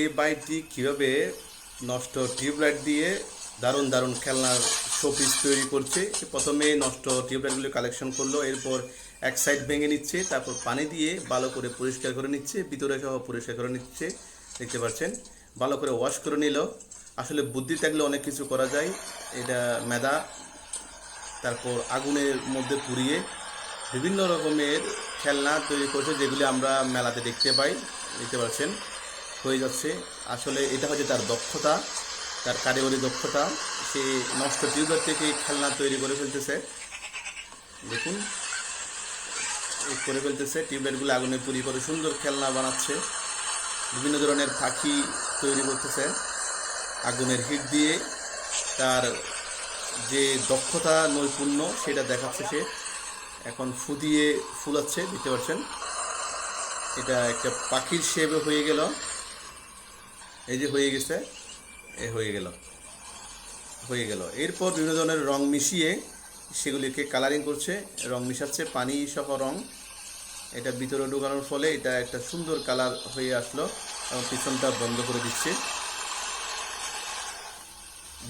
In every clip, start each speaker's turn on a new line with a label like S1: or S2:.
S1: এই বাইকটি কীভাবে নষ্ট টিউবলাইট দিয়ে দারুণ দারুণ খেলনার শোপিস তৈরি করছে? প্রথমে নষ্ট টিউবলাইটগুলো কালেকশন করল, এরপর এক সাইড ভেঙে নিচ্ছে, তারপর পানি দিয়ে ভালো করে পরিষ্কার করে নিচ্ছে, ভিতরে সহ পরিষ্কার করে নিচ্ছে, দেখতে পাচ্ছেন? ভালো করে ওয়াশ করে নিল। আসলে বুদ্ধি থাকলে অনেক কিছু করা যায়। এটা মেদা তারপর আগুনের মধ্যে পুড়িয়ে বিভিন্ন রকমের খেলনা তৈরি করছে, যেগুলি আমরা মেলাতে দেখতে পাই, দেখতে পাচ্ছেন? হয়ে যাচ্ছে। আসলে এটা হচ্ছে তার দক্ষতা, তার কারিগরি দক্ষতা। সে নষ্ট টিউবার থেকে খেলনা তৈরি করে ফেলতেছে। দেখুন করে ফেলতেছে টিউবলাইটগুলো আগুনে পুরি করে সুন্দর খেলনা বানাচ্ছে। বিভিন্ন ধরনের পাখি তৈরি করতেছে। আগুনের হিট দিয়ে তার যে দক্ষতা নৈপুণ্য, সেটা দেখাচ্ছে সে। এখন ফু দিয়ে ফুলাচ্ছে, দেখতে পাচ্ছেন? এটা একটা পাখির শেপে হয়ে গেল। এই যে হয়ে গেছে, এ হয়ে গেল হয়ে গেল। এরপর বিভিন্ন ধরনের রং মিশিয়ে সেগুলিকে কালারিং করছে, রং মিশাচ্ছে, পানি সহ রং। এটা ভিতরে ঢোকানোর ফলে এটা একটা সুন্দর কালার হয়ে আসলো এবং পিছনটা বন্ধ করে দিচ্ছে।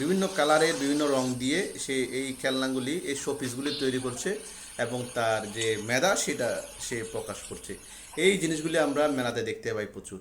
S1: বিভিন্ন কালারের বিভিন্ন রং দিয়ে সে এই খেলনাগুলি, এই শোপিসগুলি তৈরি করছে এবং তার যে মেধা, সেটা সে প্রকাশ করছে। এই জিনিসগুলি আমরা মেলাতে দেখতে পাই প্রচুর।